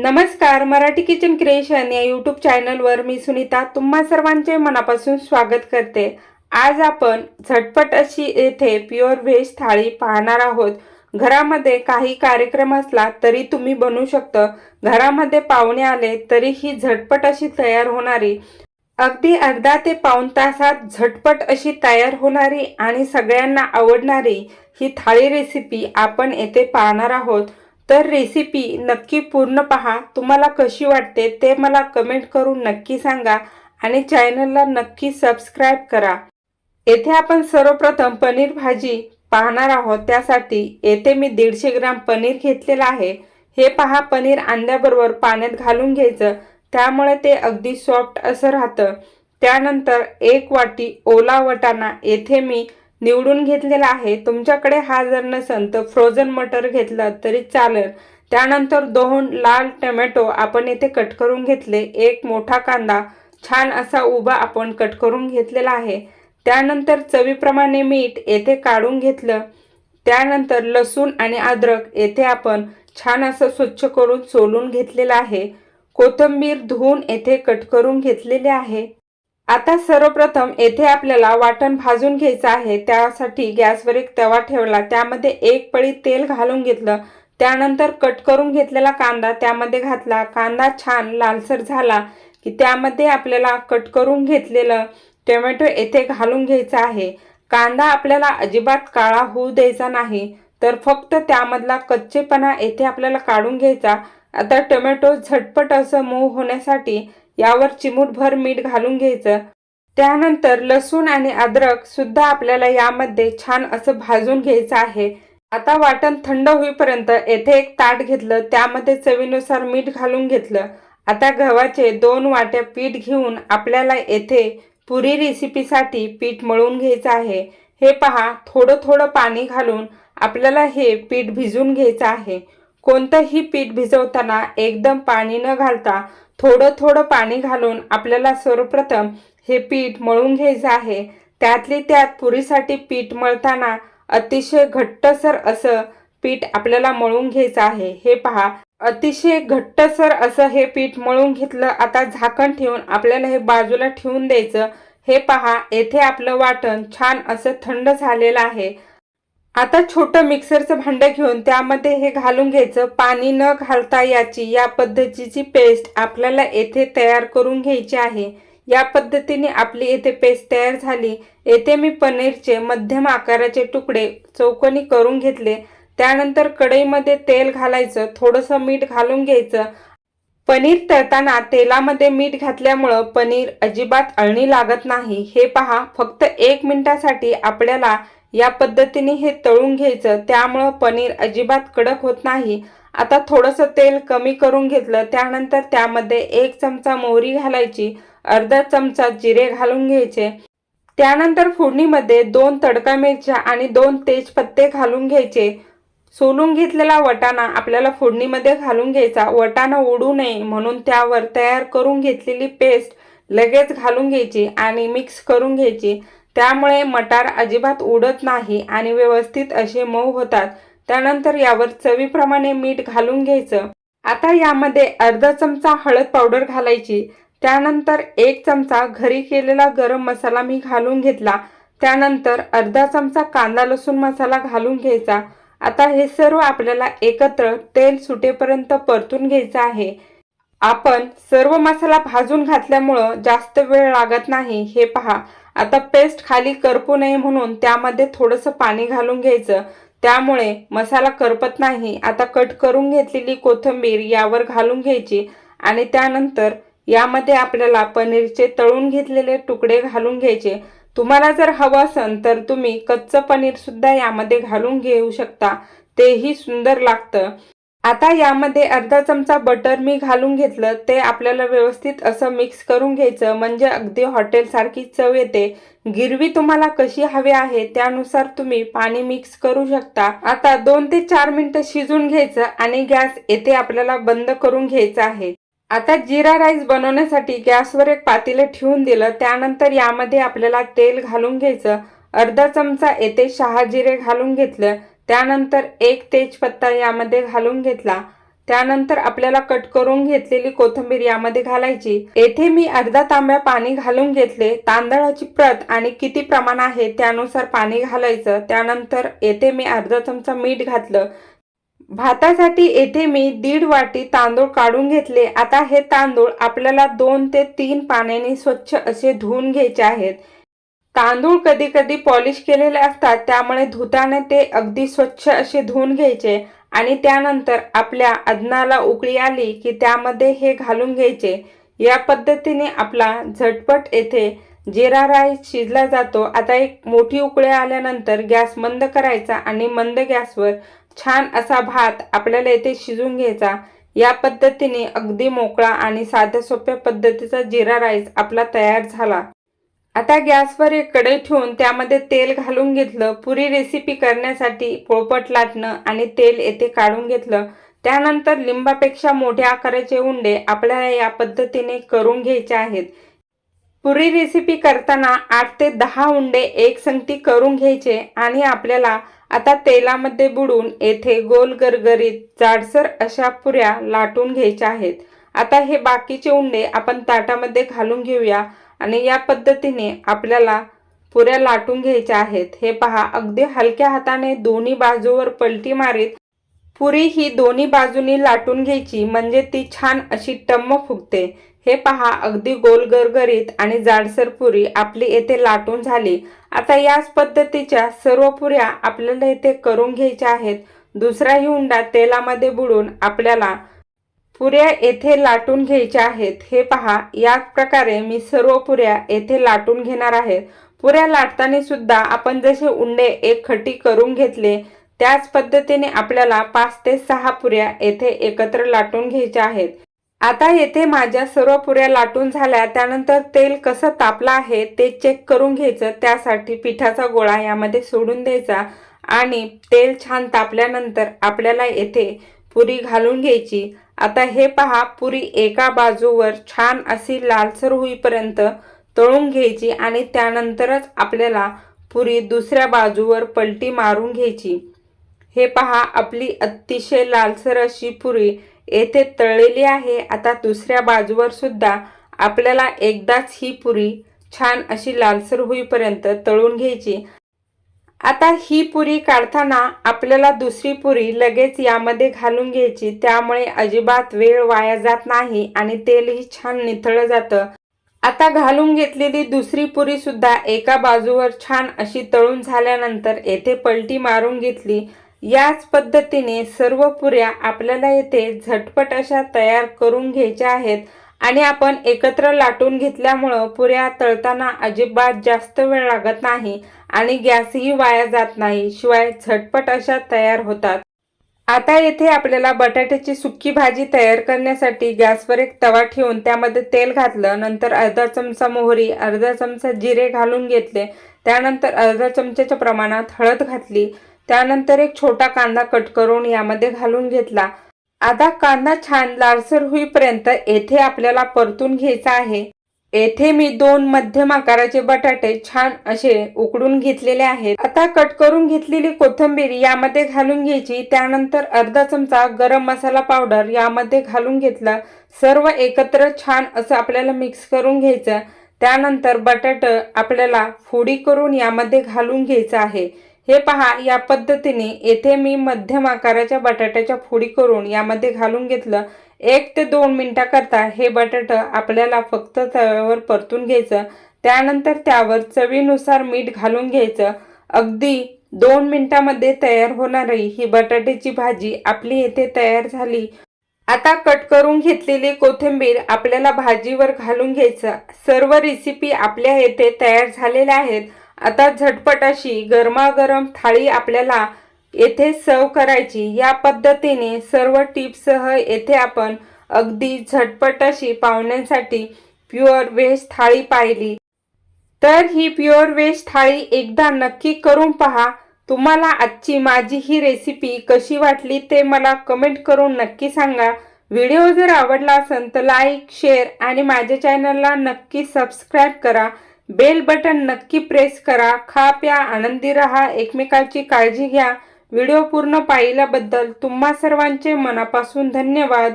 नमस्कार Marathi kitchen creation या YouTube चॅनलवर मी सुनीता तुम्हा सर्वांचे मनापासून स्वागत करते. आज आपण झटपट अशी येथे प्युअर व्हेज थाळी पाहणार आहोत. घरामध्ये काही कार्यक्रम असला तरी तुम्ही बनवू शकता. घरामध्ये पाहुणे आले तरी ही झटपट अशी तयार होणारी अगदी अर्धा ते पाऊण तासात झटपट अशी तयार होणारी आणि सगळ्यांना आवडणारी ही थाळी रेसिपी आपण येथे पाहणार आहोत. तर रेसिपी नक्की पूर्ण पहा. तुम्हाला कशी वाटते ते मला कमेंट करून नक्की सांगा आणि चॅनलला नक्की सबस्क्राईब करा. येथे आपण सर्वप्रथम पनीर भाजी पाहणार आहोत. त्यासाठी येथे मी दीडशे ग्राम पनीर घेतलेलं आहे. हे पहा पनीर आणल्याबरोबर पाण्यात घालून घ्यायचं. त्यामुळे ते अगदी सॉफ्ट असं राहतं. त्यानंतर एक वाटी ओला वटाणा. येथे मी निवडून घेतलेला आहे. तुमच्याकडे हा जर नसेल तर फ्रोझन मटर घेतलं तरी चालेल. त्यानंतर दोन लाल टोमॅटो आपण येथे कट करून घेतले. एक मोठा कांदा. छान असा उभा आपण कट करून घेतलेला आहे. त्यानंतर चवीप्रमाणे मीठ येथे काढून घेतलं. त्यानंतर लसूण आणि अद्रक येथे आपण छान असं स्वच्छ करून सोलून घेतलेलं आहे. कोथिंबीर धुवून येथे कट करून घेतलेले आहे. आता सर्वप्रथम येथे आपल्याला वाटण भाजून घ्यायचं आहे. त्यासाठी गॅसवर एक तवा ठेवला. त्यामध्ये एक पळी तेल घालून घेतलं. त्यानंतर कट करून घेतलेला कांदा त्यामध्ये घातला. कांदा छान लालसर झाला की त्यामध्ये आपल्याला कट करून घेतलेलं टोमॅटो येथे घालून घ्यायचा आहे. कांदा आपल्याला अजिबात काळा होऊ द्यायचा नाही. तर फक्त त्यामधला कच्चेपणा येथे आपल्याला काढून घ्यायचा. आता टोमॅटो झटपट असं मऊ होण्यासाठी यावर चिमूटभर मीठ घालून घ्यायचं. त्यानंतर लसूण आणि अद्रक सुद्धा आपल्याला यामध्ये छान असं भाजून घ्यायचं आहे. आता वाटण थंड होईपर्यंत येथे एक ताट घेतलं त्यामध्ये चवीनुसार मीठ घालून घेतलं. आता गव्हाचे दोन वाट्या पीठ घेऊन आपल्याला येथे पुरी रेसिपीसाठी पीठ मळून घ्यायचं आहे. हे पहा थोडं थोडं पाणी घालून आपल्याला हे पीठ भिजून घ्यायचं आहे. कोणतंही पीठ भिजवताना एकदम पाणी न घालता थोडं थोडं पाणी घालून आपल्याला सर्वप्रथम हे पीठ मळून घ्यायचं आहे. त्यातली त्यात पुरीसाठी पीठ मळताना अतिशय घट्टसर असं पीठ आपल्याला मळून घ्यायचं आहे. हे पहा अतिशय घट्टसर असं हे पीठ मळून घेतलं आता झाकण ठेवून आपल्याला हे बाजूला ठेवून द्यायचं. हे पहा येथे आपलं वाटण छान असं थंड झालेलं आहे. आता छोटं मिक्सरचं भांडं घेऊन त्यामध्ये हे घालून घ्यायचं. पाणी न घालता याची या पद्धतीची पेस्ट आपल्याला येथे तयार करून घ्यायची आहे. या पद्धतीने आपली येथे पेस्ट तयार झाली. येथे मी पनीरचे मध्यम आकाराचे तुकडे चौकोनी करून घेतले. त्यानंतर कढईमध्ये तेल घालायचं थोडंसं मीठ घालून घ्यायचं. पनीर तळताना तेलामध्ये मीठ घातल्यामुळं पनीर अजिबात अळणी लागत नाही. हे पहा फक्त एक मिनिटासाठी आपल्याला या पद्धतीने हे तळून घ्यायचं. त्यामुळं पनीर अजिबात कडक होत नाही. आता थोडंसं तेल कमी करून घेतलं. त्यानंतर त्यामध्ये एक चमचा मोहरी घालायची. अर्धा चमचा जिरे घालून घ्यायचे. त्यानंतर फोडणीमध्ये दोन तडका मिरच्या आणि दोन तेजपत्ते घालून घ्यायचे. सोलून घेतलेला वटाणा आपल्याला फोडणीमध्ये घालून घ्यायचा. वटाणा उडू नये म्हणून त्यावर तयार करून घेतलेली पेस्ट लगेच घालून घ्यायची आणि मिक्स करून घ्यायची. त्यामुळे मटार अजिबात उडत नाही आणि व्यवस्थित असे मऊ होतात. त्यानंतर यावर चवीप्रमाणे मीठ घालून घ्यायचं. आता यामध्ये अर्धा चमचा हळद पावडर घालायची. त्यानंतर एक चमचा घरी केलेला गरम मसाला मी घालून घेतला. त्यानंतर अर्धा चमचा कांदा लसूण मसाला घालून घ्यायचा. आता हे सर्व आपल्याला एकत्र तेल सुटेपर्यंत परतून घ्यायचं आहे. आपण सर्व मसाला भाजून घातल्यामुळं जास्त वेळ लागत नाही. हे पहा. आता पेस्ट खाली करपू नये म्हणून त्यामध्ये थोडंसं पाणी घालून घ्यायचं. त्यामुळे मसाला करपत नाही. आता कट करून घेतलेली कोथिंबीर यावर घालून घ्यायची आणि त्यानंतर यामध्ये आपल्याला पनीरचे तळून घेतलेले तुकडे घालून घ्यायचे. तुम्हाला जर हवं असेल तर तुम्ही कच्चं पनीरसुद्धा यामध्ये घालून घेऊ शकता. तेही सुंदर लागतं. आता यामध्ये अर्धा चमचा बटर मी घालून घेतलं. ते आपल्याला व्यवस्थित असं मिक्स करून घ्यायचं. म्हणजे अगदी हॉटेलसारखी चव येते. गिरवी तुम्हाला कशी हवी आहे त्यानुसार तुम्ही पाणी मिक्स करू शकता. आता दोन ते चार मिनिटं शिजून घ्यायचं आणि गॅस येथे आपल्याला बंद करून घ्यायचं आहे. आता जिरा राईस बनवण्यासाठी गॅसवर एक पातेलं ठेवून दिलं. त्यानंतर यामध्ये आपल्याला तेल घालून घ्यायचं. अर्धा चमचा येथे शहाजिरे घालून घेतलं. त्यानंतर एक तेजपत्ता यामध्ये घालून घेतला. त्यानंतर आपल्याला कट करून घेतलेली कोथिंबीर यामध्ये घालायची. येथे मी अर्धा तांब्या पाणी घालून घेतले. तांदळाची प्रत आणि किती प्रमाण आहे त्यानुसार पाणी घालायचं. त्यानंतर येथे मी अर्धा चमचा मीठ घातलं. भातासाठी येथे मी दीड वाटी तांदूळ काढून घेतले. आता हे तांदूळ आपल्याला दोन ते तीन पाण्याने स्वच्छ असे धुवून घ्यायचे आहेत. तांदूळ कधी कधी पॉलिश केलेले असतात त्यामुळे धुताने ते अगदी स्वच्छ असे धुवून घ्यायचे आणि त्यानंतर आपल्या अदनाला उकळी आली की त्यामध्ये हे घालून घ्यायचे. या पद्धतीने आपला झटपट येथे जिरा राईस शिजला जातो. आता एक मोठी उकळी आल्यानंतर गॅस मंद करायचा आणि मंद गॅसवर छान असा भात आपल्याला येथे शिजून घ्यायचा. या पद्धतीने अगदी मोकळा आणि साध्या सोप्या पद्धतीचा जिरा राईस आपला तयार झाला. आता गॅसवर एक कढई ठेवून त्यामध्ये तेल घालून घेतलं. पुरी रेसिपी करण्यासाठी पोळपट लाटणं आणि तेल येथे काढून घेतलं. त्यानंतर लिंबापेक्षा मोठ्या आकाराचे उंडे आपल्याला या पद्धतीने करून घ्यायचे आहेत. पुरी रेसिपी करताना आठ ते दहा उंडे एक संगती करून घ्यायचे आणि आपल्याला आता तेलामध्ये बुडून येथे गोल गरगरीत जाडसर अशा पुऱ्या लाटून घ्यायच्या आहेत. आता हे बाकीचे उंडे आपण ताटामध्ये घालून घेऊया. आणि या पद्धतीने आपल्याला पुऱ्या लाटून घ्यायच्या आहेत. हे पहा अगदी हलक्या हाताने दोन्ही बाजूवर पलटी मारीत पुरी ही दोन्ही बाजूनी लाटून घ्यायची म्हणजे ती छान अशी टम्म फुगते. हे पहा अगदी गोल गरगरीत आणि जाडसर पुरी आपली येथे लाटून झाली. आता याच पद्धतीच्या सर्व पुऱ्या आपल्याला येथे करून घ्यायच्या आहेत. दुसराही हुंडा तेलामध्ये बुडून आपल्याला पुऱ्या येथे लाटून घ्यायच्या आहेत. हे पहा या प्रकारे मी सर्व पुऱ्या येथे लाटून घेणार आहेत पुऱ्या लाटताना सुद्धा आपण जसे उंडे एक खटी करून घेतले त्याच पद्धतीने आपल्याला पाच ते सहा पुऱ्या येथे एकत्र लाटून घ्यायच्या आहेत. आता येथे माझ्या सर्व पुऱ्या लाटून झाल्या. त्यानंतर तेल कसं तापलं आहे ते चेक करून घ्यायचं. त्यासाठी पिठाचा गोळा यामध्ये सोडून द्यायचा आणि तेल छान तापल्यानंतर आपल्याला येथे पुरी घालून घ्यायची. आता हे पहा पुरी एका बाजूवर छान अशी लालसर होईपर्यंत तळून घ्यायची आणि त्यानंतरच आपल्याला पुरी दुसऱ्या बाजूवर पलटी मारून घ्यायची. हे पहा आपली अतिशय लालसर अशी पुरी येथे तळलेली आहे. आता दुसऱ्या बाजूवर सुद्धा आपल्याला एकदाच ही पुरी छान अशी लालसर होईपर्यंत तळून घ्यायची. आता ही पुरी काढताना आपल्याला दुसरी पुरी लगेच यामध्ये घालून घ्यायची. त्यामुळे अजिबात वेळ वाया जात नाही आणि तेलही छान निथळलं जातं. आता घालून घेतलेली दुसरी पुरी सुद्धा एका बाजूवर छान अशी तळून झाल्यानंतर येथे पलटी मारून घेतली. याच पद्धतीने सर्व पुऱ्या आपल्याला येथे झटपट अशा तयार करून घ्यायच्या आहेत आणि आपण एकत्र लाटून घेतल्यामुळं पुऱ्या तळताना अजिबात जास्त वेळ लागत नाही. आणि गॅसही वाया जात नाही शिवाय झटपट अशा तयार होतात. आता येथे आपल्याला बटाट्याची सुक्की भाजी तयार करण्यासाठी गॅसवर एक तवा ठेवून त्यामध्ये तेल घातलं नंतर अर्धा चमचा मोहरी अर्धा चमचा जिरे घालून घेतले त्यानंतर अर्धा चमच्याच्या प्रमाणात हळद घातली त्यानंतर एक छोटा कांदा कट करून यामध्ये घालून घेतला. आता कांदा छान लालसर होईपर्यंत येथे आपल्याला परतून घ्यायचा आहे. येथे मी दोन मध्यम आकाराचे बटाटे छान असे उकडून घेतलेले आहेत. आता कट करून घेतलेली कोथिंबीर यामध्ये घालून घ्यायची. त्यानंतर अर्धा चमचा गरम मसाला पावडर यामध्ये घालून घेतला. सर्व एकत्र छान असं आपल्याला मिक्स करून घ्यायचं. त्यानंतर बटाट आपल्याला फोडी करून यामध्ये घालून घ्यायचं आहे. हे पहा या पद्धतीने येथे मी मध्यम आकाराच्या बटाट्याच्या फोडी करून यामध्ये घालून घेतलं. एक ते दोन मिनटाकरता हे बटाटं आपल्याला फक्त तव्यावर परतून घ्यायचं. त्यानंतर त्यावर चवीनुसार मीठ घालून घ्यायचं. अगदी दोन मिनटामध्ये तयार होणारी ही बटाट्याची भाजी आपली येथे तयार झाली. आता कट करून घेतलेली कोथिंबीर आपल्याला भाजीवर घालून घ्यायचं. सर्व रेसिपी आपल्या येथे तयार झालेल्या आहेत. आता झटपट अशी गरमागरम थाळी आपल्याला येथे सर्व करायची. या पद्धतीने सर्व टिप्ससह येथे आपण अगदी झटपट अशी पाहुण्यांसाठी प्युअर व्हेज थाळी पाहिली. तर ही प्युअर व्हेज थाळी एकदा नक्की करून पहा. तुम्हाला आजची माझी ही रेसिपी कशी वाटली ते मला कमेंट करून नक्की सांगा. व्हिडिओ जर आवडला असेल तर लाईक शेअर आणि माझ्या चॅनलला नक्की सबस्क्राईब करा. बेल बटन नक्की प्रेस करा. खा प्या आनंदी रहा. एकमेकाची काळजी घ्या. व्हिडिओ पूर्ण पाहिल्याबद्दल तुम्हा सर्वांचे मनापासून धन्यवाद.